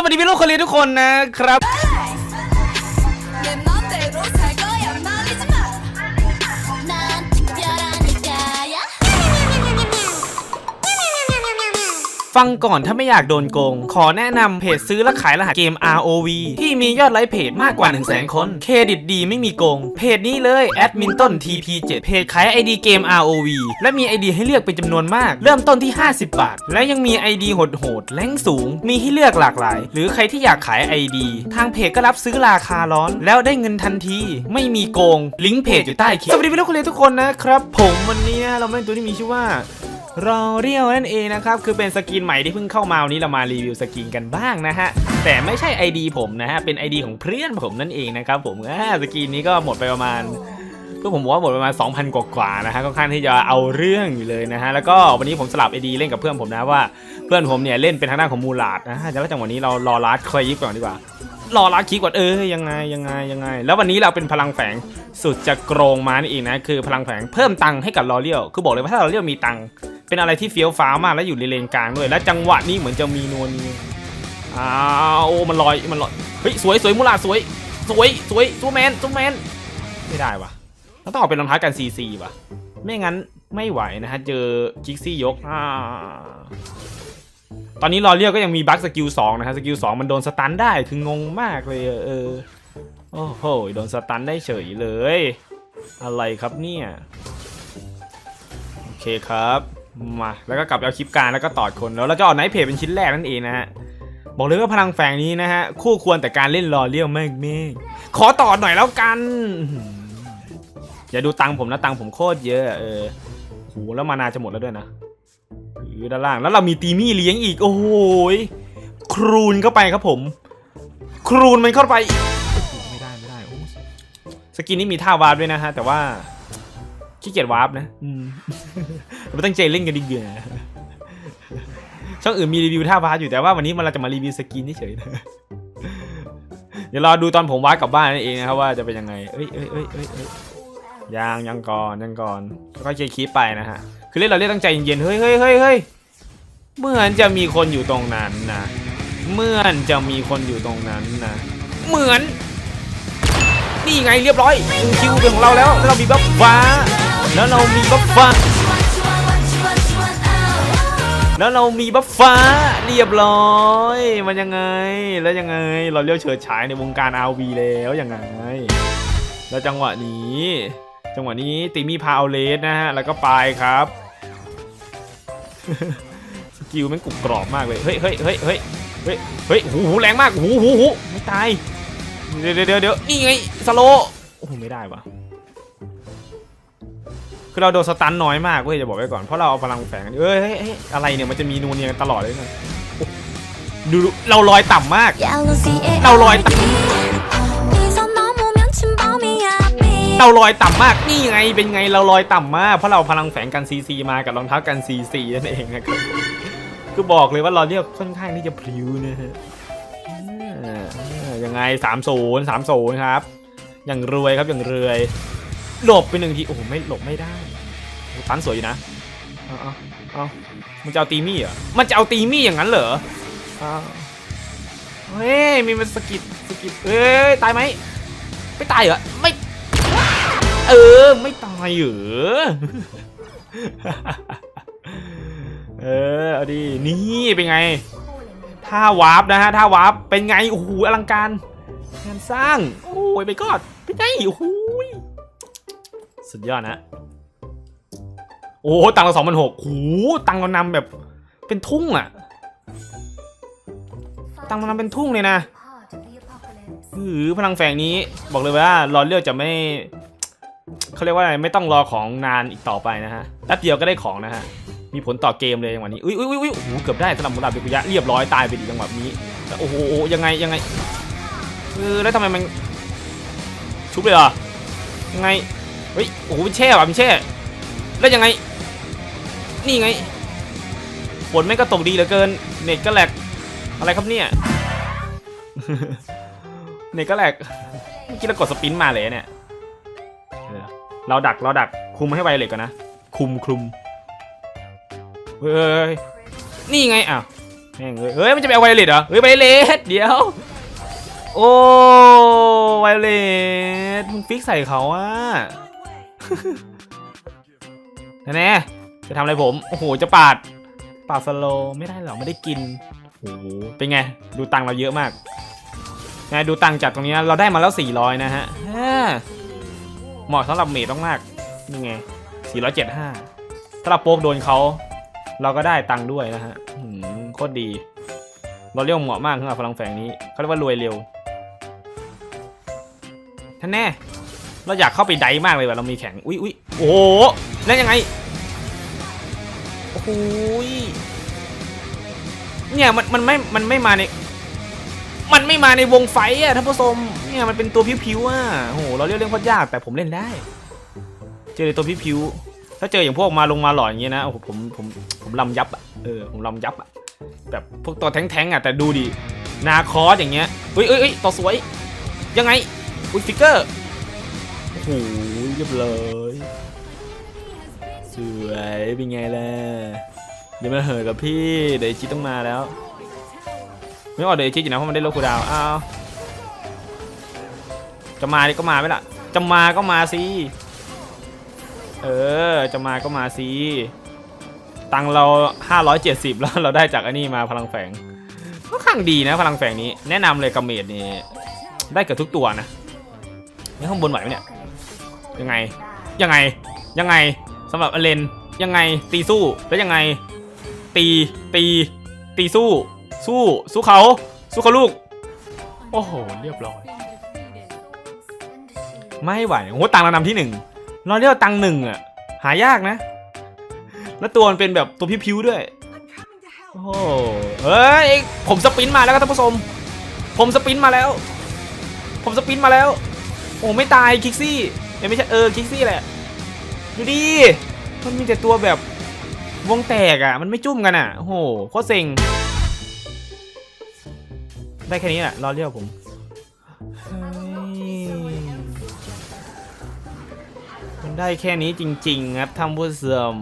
สวัสดีพี่ลูกคนเรียนทุกคนนะครับ ฟังก่อนถ้าไม่อยากโดนโกง ขอแนะนำเพจซื้อและขายรหัสเกม ROV ที่มียอดไลค์เพจมากกว่า 1 0 0 0 0แคน เครดิตดีไม่มีโกง เพจนี้เลยแอดมินต้น TP7 เพจขาย ID เกม ROV และมี ID ให้เลือกเป็นจำนวนมาก เริ่มต้นที่ 50 บาท และยังมี ID โหดๆแรงสูง มีให้เลือกหลากหลาย หรือใครที่อยากขาย ID ทางเพจก็รับซื้อราคาร้อน แล้วได้เงินทันที ไม่มีโกง ลิงก์เพจอยู่ใต้คลิปสวัสดีพี่ลูกคนเรียนทุกคนนะครับ ผมวันนี้นะเราเล่นตัวที่มีชื่อว่า รอเรียวนั่นเองนะครับ คือเป็นสกินใหม่ที่เพิ่งเข้ามาวันนี้เรามารีวิวสกินกันบ้างนะฮะ แต่ไม่ใช่ ID ผมนะฮะ เป็น ID ของเพื่อนผมนั่นเองนะครับผมอ่าสกินนี้ก็หมดไปประมาณเพื่อผมบอกว่าหมดประมาณ 2,000 กว่ากว่าๆนะฮะค่อนข้างที่จะเอาเรื่องอยู่เลยนะฮะ แล้วก็วันนี้ผมสลับ ID เล่นกับเพื่อนผมนะว่าเพื่อนผมเนี่ยเล่นเป็นทางด้านของมูลาดนะฮะแต่ว่าจังหวะนี้เรารอลัดคอยยิปก่อนดีกว่า รอลัดคีก่อนเออยังไงยังไงยังไง แล้ววันนี้เราเป็นพลังแฝงสุดจะโกรงมานี่เองนะ คือพลังแฝงเพิ่มตังค์ให้กับลอเรียลคือบอกเลยว่าถ้าลอเรียลมีตังค์เป็นอะไรที่เฟี้ยวฟ้ามากและอยู่ในเลนกลางด้วย และจังหวะนี้เหมือนจะมีนวลนีอ้าวโอ้มันลอยมันลอยเฮ้ยสวยสวยมูลาสวย สวยสวยซูแมนซูแมนไม่ได้วะเราต้องออกเป็นรองเท้ากันซีซีวะไม่งั้นไม่ไหวนะฮะเจอคิกซี่ยกอ่า ตอนนี้รอเรียกก็ยังมีบัคสกิลสองนะฮะสกิลสองมันโดนสตันได้คืองงมากเลยเออโอ้โหโดนสตันได้เฉยเลย อะไรครับเนี่ยโอเคครับมาแล้วก็กลับเอาคลิปการแล้วก็ตอดคนแล้วเราจะเอาไนท์เพจเป็นชิ้นแรกนั่นเองนะฮะบอกเลยว่าพลังแฝงนี้นะฮะคู่ควรแต่การเล่นรอเรียวมากเมกขอตอดหน่อยแล้วกันอย่าดูตังผมนะตังผมโคตรเยอะเออโหแล้วมานาจะหมดแล้วด้วยนะ ด้านล่าง แล้วเรามีตีมี่เลี้ยงอีก โอ้โหยครูนเข้าไปครับผม ครูนมันเข้าไปอีกโอ้โหไม่ได้ไม่ได้โอ้สกินนี้มีท่าวาร์ปด้วยนะฮะ แต่ว่าขี้เกียจวาร์ปนะอืมไม่ตั้งใจเล่นกันดีเกว่าช่องอื่นมีรีวิวท่าวาร์ปอยู่แต่ว่าวันนี้มันเราจะมารีวิวสกินเฉยๆนะเดี๋ยวรอดูตอนผมวาร์ปกลับบ้านนั่นเองนะครับว่าจะเป็นยังไงเอ้ยเอ้ยเอ้ยเอ้ยเอ้ ยังยังก่อนยังก่อนก็เคลียร์คลิปไปนะฮะ คือเล่นเราเล่นตั้งใจเย็นๆเฮ้ยเฮ้ยเฮ้ยเฮ้ยเหมือนจะมีคนอยู่ตรงนั้นนะเหมือนจะมีคนอยู่ตรงนั้นนะเหมือน นี่ไงเรียบร้อยคิวเป็นของเราแล้วแล้วเรามีบัฟฟ้า แล้วเรามีบัฟฟ้าแล้วเรามีบัฟฟ้าเรียบร้อย มันยังไง แล้วยังไง เราเรียกเฉิดฉายในวงการ RV แล้วยังไง แล้วจังหวะนี้ จังหวะนี้ติมี่พาเอาเลสนะฮะ แล้วก็ไปครับ สกิลแมันกรุบกรอบมากเลย เฮ้ยเฮ้ยเฮ้ยเฮ้ยเฮ้ยเฮ้ยหูหูแรงมากหูหูหูไม่ตาย เดี๋ยวเดี๋ยวเดี๋ยวเดี๋ยวนี่ไงสโลว์โอ้โหไม่ได้วะคือเราโดนสตันน้อยมากเว้ยจะบอกไว้ก่อน เพราะเราเอาพลังแฝงกันเอ้ยเฮ้ยเฮ้ยอะไรเนี่ยมันจะมีนูนเนียตลอดเลยนะโอ้ดูดูเราลอยต่ำมาก Yellow C A เราลอยต่네 เราลอยต่ำมากนี่ไงเป็นไงเราลอยต่ำมากเพราะเราพลังแฝงกันซีซีมากับรองเท้ากันซีซีนั่นเองนะครับคือบอกเลยว่าเราเรียค่อนข้างที่จะพลิ้วนะฮะยังไงสามศูนย์สามศูนย์ครับอย่างรวยครับอย่างรวยหลบไปหนึ่งทีโอ้โหไม่หลบไม่ได้ตันสวยอยู่นะเอาเอาเอามันจะเอาตีมี่เหรอมันจะเอาตีมี่อย่างนั้นเหรอเฮ้ยมีมันสะกิดสะกิดเอ้ยตายไหมไม่ตายเหรอไม่ เออ ไม่ตายเหรอเออเอาดีนี่เป็นไงท่าวาร์ปนะฮะท่าวาร์ปเป็นไงโอ้โหอลังการงานสร้าง โอ้ยไปกอดเป็นไงโอ้โหสุดยอดนะ โอ้โหตังค์เราสองพันหกโอ้โหตังค์เรานำแบบเป็นทุ่งอะตังค์เรานำเป็นทุ่งเลยนะหือพลังแฝงนี้บอกเลยว่ารอเลือกจะไม่ เขาเรียกว่าอะไรไม่ต้องรอของนานอีกต่อไปนะฮะแป๊บเดียวก็ได้ของนะฮะ มีผลต่อเกมเลยจังหวะนี้ อุ้ยอุ้ยอุ้ยอุ้ยโอ้โหเกือบได้สำหรับมุราเบกุยะเรียบร้อยตายไปดีจังหวะนี้แล้วโอ้โหโอ้ยังไงยังไงเออแล้วทำไมมันชุบเลยเหรอยังไง เฮ้ย โอ้โหมันแช่ว่ะมันแช่ แล้วยังไง นี่ไง ฝนไม่งก็ตกดีเหลือเกิน เน็ตก็แหลก อะไรครับเนี่ย เน็ตก็แหลก เมื่อกี้เรากดสปินมาเลยเนี่ย เราดักเราดักคุมให้ไวเลยก่อนนะคุมคลุมเฮ้ยนี่ไงอ้าวแม่งเอ้ยเฮ้ยมันจะไปเอาไวเลสเหรอเฮ้ยไวเลสเดี๋ยวโอ้ไวเลสมึงฟิกใส่เขาอะแน่ๆจะทำอะไรผมโอ้โหจะปาดปาดสโลว์ไม่ได้หรอกไม่ได้กินโอ้โหเป็นไงดูตังค์เราเยอะมากนะดูตังค์จากตรงนี้นะเราได้มาแล้ว400นะฮะอ่า เหมาะสำหรับเมดมากๆนี่ไง 475 ถ้าเราโป๊กโดนเขา เราก็ได้ตังค์ด้วยนะฮะโคตรดี เราเรียกว่าเหมาะมากสำหรับพลังแฝงนี้เขาเรียกว่ารวยเร็วท่านแน่ เราอยากเข้าไปไดมากเลยว่ะเรามีแข่งอุ้ยอุ้ยโอ้โหนั่นยังไง โอ้โหยเนี่ยมันมันไม่ มันไม่มาใน มันไม่มาในวงไฟอะท่านผู้ชมเนี่ยมันเป็นตัวพิวๆอะโอ้โหเราเรียกเรื่องโคตรยากแต่ผมเล่นได้ เจอในตัวพิวๆถ้าเจออย่างพวกมาลงมาหล่ออย่างเงี้ยนะโอ้โหผมผมผมลำยับอะเออผมลำยับอะแบบพวกตัวแท้งๆอะแต่ดูดินาคอสอย่างเงี้ยเฮ้ยอ้ยเอ้ยตัวสวย ยังไงอุ้ยฟิกเกอร์โอ้โหเรียบร้อยสวยเป็นไงล่ะอย่ามาเหอะกับพี่เดี๋ยวจิต้องมาแล้ว ไม่ออกเดี๋ยวไอจิอยู่นะเพราะมันได้โลคูดาวอ้าวจะมาดิก็มาไหมล่ะจะมาก็มาสิเออจะมาก็มาสิตังเรา 570 แล้วเราได้จากอันนี้มาพลังแฝงก็ข้างดีนะพลังแฝงนี้แนะนำเลยกระเมดนี่ได้เกือบทุกตัวนะนี่ข้างบนไหวไหมเนี่ยยังไงยังไงยังไงสำหรับอเลนยังไงตีสู้แล้วยังไง ตีตีตีสู้ สู้สู้เขา สู้เขาลูก โอ้โห เรียบร้อย ไม่ไหวโอ้โหตังเรานำที่หนึ่งเราเรียกตังหนึ่งอะหายากนะ แล้วตัวมันเป็นแบบตัวพิ้วๆด้วย โอ้โหเฮ้ยผมสปินมาแล้วครับท่านผู้ชม ผมสปินมาแล้ว ผมสปินมาแล้ว โอ้ไม่ตายคิกซี่เอ้ยไม่ใช่เออคิกซี่แหละดูดิ มันมีแต่ตัวแบบวงแตกอะ มันไม่จุ่มกันอะ โอ้โห โคตรเซ็ง ได้แค่นี้แหละรอเรียกผมมันได้แค่นี้จริง ๆ ครับท่านผู้ชม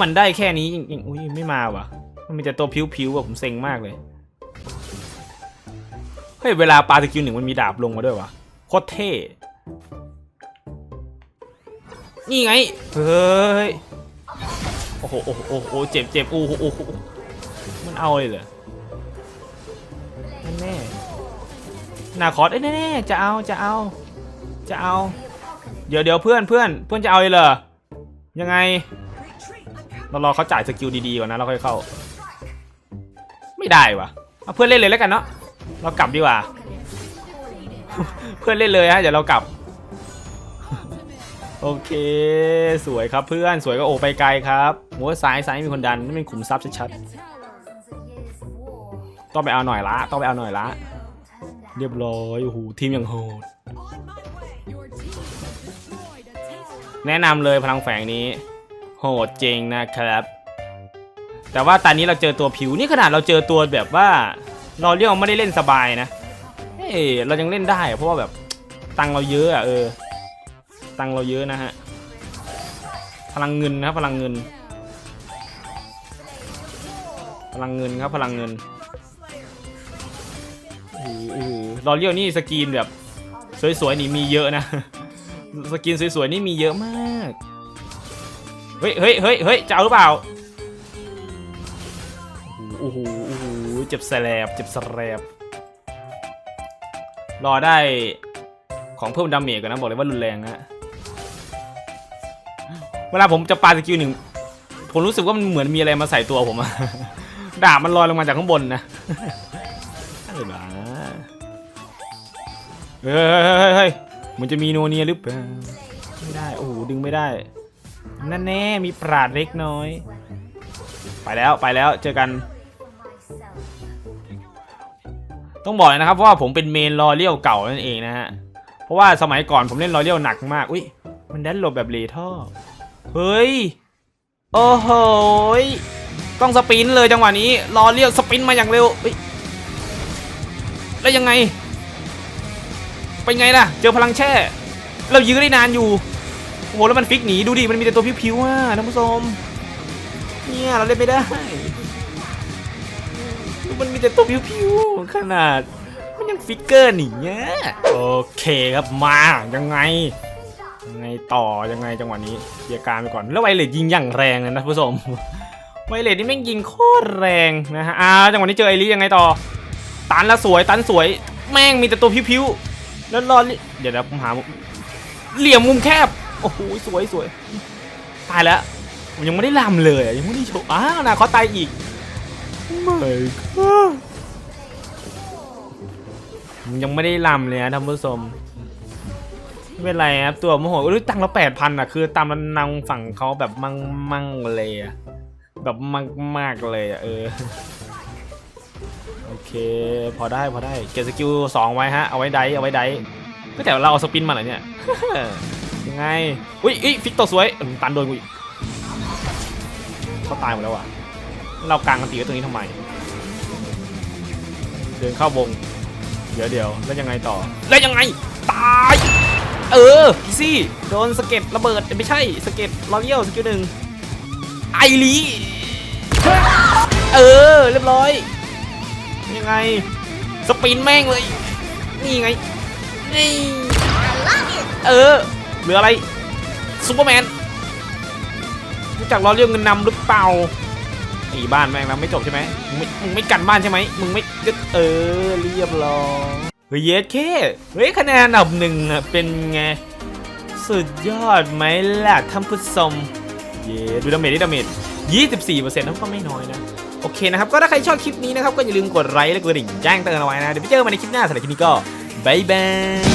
มันได้แค่นี้จริงๆอุ้ยไม่มาว่ะ มันมีแต่ตัวผิวๆอะผมเซ็งมากเลย เฮ้ย เวลาปาสกิลหนึ่งมันมีดาบลงมาด้วยวะโคตรเท่ นี่ไง เฮ้ย โอ้โห โอ้โห โอ้โห เจ็บเจ็บโอ้โหโอ้โหมันเอาเลยเหรอ นาคอสเอ้ยแน่ๆจะเอาจะเอา จะเอา เดี๋ยวเดี๋ยวเพื่อนเพื่อนเพื่อนจะเอาเลยเหรอยังไงเรารอเขาจ่ายสกิลดีๆก่อนนะเราค่อยเข้า ไม่ได้วะเอาเพื่อนเล่นเลยแล้วกันเนาะเรากลับดีกว่า เพื่อนเล่นเลยฮะเดี๋ยวเรากลับ โอเค สวยครับเพื่อนสวยก็โอไปไกลครับโอ้ยซ้ายซ้ายมีคนดันนี่เป็นขุมทรัพย์ชัดๆต้องไปเอาหน่อยละต้องไปเอาหน่อยละ เรียบร้อยโอ้โหทีมอย่างโหด แนะนำเลยพลังแฝงนี้ โหดจริงนะครับ แต่ว่าตอนนี้เราเจอตัวผิวนี่ขนาดเราเจอตัวแบบว่าเราเรียกไม่ได้เล่นสบายนะเฮ้ยเรายังเล่นได้เพราะว่าแบบตังเราเยอะอะเออ ตังเราเยอะนะฮะพลังเงินนะครับพลังเงิน พลังเงินครับพลังเงิน เออเออเราเรียกนี่สกรีนแบบ สวยๆนี่มีเยอะนะ สกินสวยๆนี่มีเยอะมาก เฮ้ยเฮ้ยเฮ้ยเฮ้ยจะเอาหรือเปล่า โอ้โหโอ้โหเจ็บแสลบเจ็บแสลบรอได้ของเพิ่มดาเมจก่อนนะบอกเลยว่ารุนแรงนะเวลาผมจะปาสกิลหนึ่งผมรู้สึกว่ามันเหมือนมีอะไรมาใส่ตัวผมอะดาบมันลอยลงมาจากข้างบนนะ เฮ้ยเฮ้ยเฮ้ยมันจะมีโนเนียหรือเปล่าไม่ได้ โอ้โห ดึงไม่ได้ นั่นแน่ มีปราดเล็กน้อย ไปแล้ว ไปแล้ว เจอกัน ต้องบอกเลยนะครับว่าผมเป็นเมนรอเลี้ยวเก่านั่นเองนะฮะ เพราะว่าสมัยก่อนผมเล่นรอเลี้ยวหนักมาก อุ้ย มันแดนหลบแบบเลท่อ เฮ้ย โอ้โห ต้องสปินเลยจังหวะนี้ รอเลี้ยวสปินมาอย่างเร็วแล้วยังไง เป็นไงล่ะ เจอพลังแช่ เรายื้อได้นานอยู่ โอ้โห แล้วมันฟิกหนี ดูดิ มันมีแต่ตัวพิวๆอะท่านผู้ชม เนี่ย เราเล่นไม่ได้ มันมีแต่ตัวพิวๆ ขนาด มันยังฟิกเกอร์หนีเนี่ยโอเคครับ มา ยังไง ยังไงต่อ ยังไงจังหวะนี้เคลียร์การไปก่อน แล้วไวเลสยิงอย่างแรงเลยนะผู้ชม ไวเลสนี่แม่งยิงโคตรแรงนะฮะ อ้าว จังหวะนี้เจอไอริยังไงต่อ ตันล้วสวย ตันสวย แม่งมีแต่ตัวพิวๆ แล้วรอลิเดี๋ยวนะผมหาเหลี่ยมมุมแคบ โอ้โหสวยสวยตายแล้วผมยังไม่ได้ลำเลยยังไม่ได้โชว์อ้าวนะเขาตายอีกไม่ก็ยังไม่ได้ลำเลยนะท่านผู้ชมไม่เป็นไรครับตัวโมโหอุ้ตังค์เราแปดพันอะคือตามมันนางฝั่งเขาแบบมั่งมั่งเลยอะแบบมากมากเลยอะเออ เค พอได้พอได้เก็บสกิลสองไว้ฮะ เอาไว้ไดเอาไว้ไดก็แต่เราเอาสปินมาเหรอเนี่ย ยังไง อุ้ยอุ้ยฟิกตัวสวยตันโดนกูอีกเขาตายหมดแล้วอะ เรากลางกันตีไว้ตรงนี้ทำไม เดินเข้าวง เดี๋ยวเดี๋ยวแล้วยังไงต่อ แล้วยังไง ตาย เอออีซี่ โดนสเก็ดระเบิดไม่ใช่สเก็ดลอเรียลสกิลหนึ่งไอรีเออ เรียบร้อย ยังไง สปินแม่งเลย นี่ไงนี่เออเหลืออะไรซูเปอร์แมนรู้จักล้อเรียลเงินนำหรือเปล่าไอ้บ้านแม่งแล้วไม่จบใช่ไหมมึงไม่มึงไม่กันบ้านใช่ไหมมึงไม่เออเรียบร้อยเฮ้ยเยสเคเฮ้ยคะแนนอันดับหนึ่งอะเป็นไงสุดยอดไหมล่ะท่านผู้ชมเย้ดูดาเมจดิดาเมจ24%นั่นก็ไม่น้อยนะ โอเคนะครับ ก็ถ้าใครชอบคลิปนี้นะครับ ก็อย่าลืมกดไลค์และกดกระดิ่งแจ้งเตือนเอาไว้นะ เดี๋ยวไปเจอกันใหม่ในคลิปหน้าสำหรับคลิปนี้ก็บายบาย